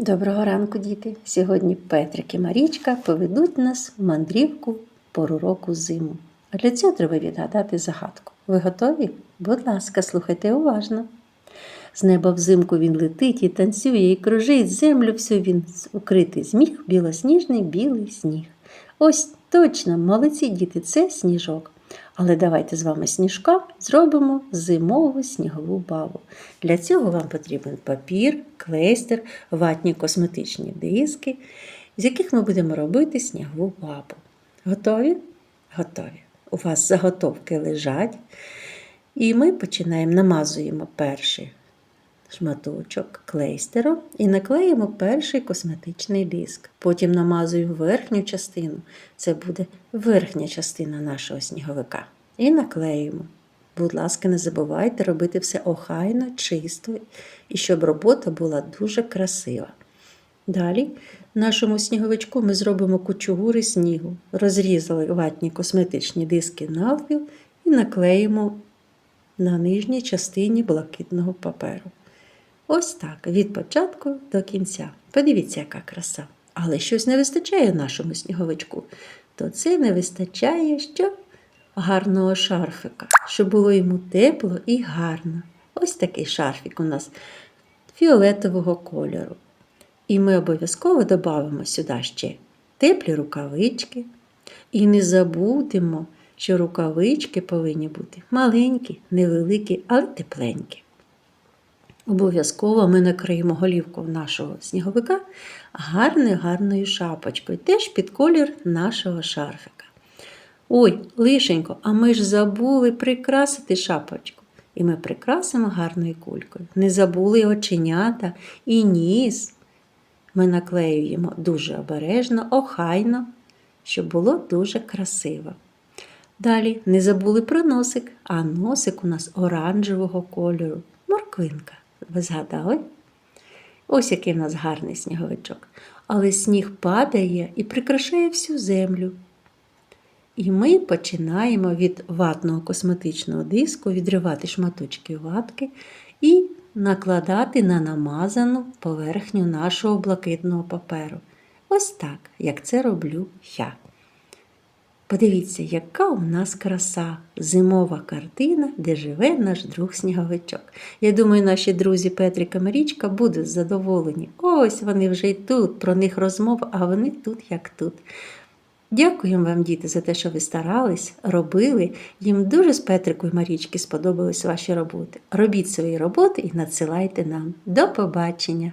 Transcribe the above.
Доброго ранку, діти! Сьогодні Петрик і Марічка поведуть нас в мандрівку пору року зиму. А для цього треба відгадати загадку. Ви готові? Будь ласка, слухайте уважно. З неба взимку він летить і танцює, і кружить землю всю він укритий зміг, білосніжний білий сніг. Ось точно, молодці діти, це сніжок. Але давайте з вами сніжка зробимо зимову снігову бабу. Для цього вам потрібен папір, клейстер, ватні косметичні диски, з яких ми будемо робити снігову бабу. Готові? Готові. У вас заготовки лежать. І ми починаємо, намазуємо перший шматочок клейстером і наклеїмо перший косметичний диск. Потім намазуємо верхню частину, це буде верхня частина нашого сніговика. І наклеїмо. Будь ласка, не забувайте робити все охайно, чисто і щоб робота була дуже красива. Далі нашому сніговичку ми зробимо кучугури снігу, розрізали ватні косметичні диски навпіл і наклеїмо на нижній частині блакитного паперу. Ось так, від початку до кінця. Подивіться, яка краса. Але щось не вистачає нашому сніговичку. То це не вистачає що? Гарного шарфика, щоб було йому тепло і гарно. Ось такий шарфік у нас фіолетового кольору. І ми обов'язково додамо сюди ще теплі рукавички. І не забудемо, що рукавички повинні бути маленькі, невеликі, але тепленькі. Обов'язково ми накриємо голівку нашого сніговика гарною гарною шапочкою, теж під колір нашого шарфика. Ой, лишенько, а ми ж забули прикрасити шапочку. І ми прикрасимо гарною кулькою. Не забули оченята і ніс. Ми наклеюємо дуже обережно, охайно, щоб було дуже красиво. Далі не забули про носик, а носик у нас оранжевого кольору, морквинка. Ви згадали? Ось який в нас гарний сніговичок. Але сніг падає і прикрашає всю землю. І ми починаємо від ватного косметичного диску відривати шматочки ватки і накладати на намазану поверхню нашого блакитного паперу. Ось так, як це роблю я. Подивіться, яка у нас краса, зимова картина, де живе наш друг сніговичок. Я думаю, наші друзі Петрик і Марічка будуть задоволені. Ось вони вже й тут, про них розмова, а вони тут, як тут. Дякуємо вам, діти, за те, що ви старались, робили. Їм дуже з Петрику і Марічки сподобались ваші роботи. Робіть свої роботи і надсилайте нам. До побачення!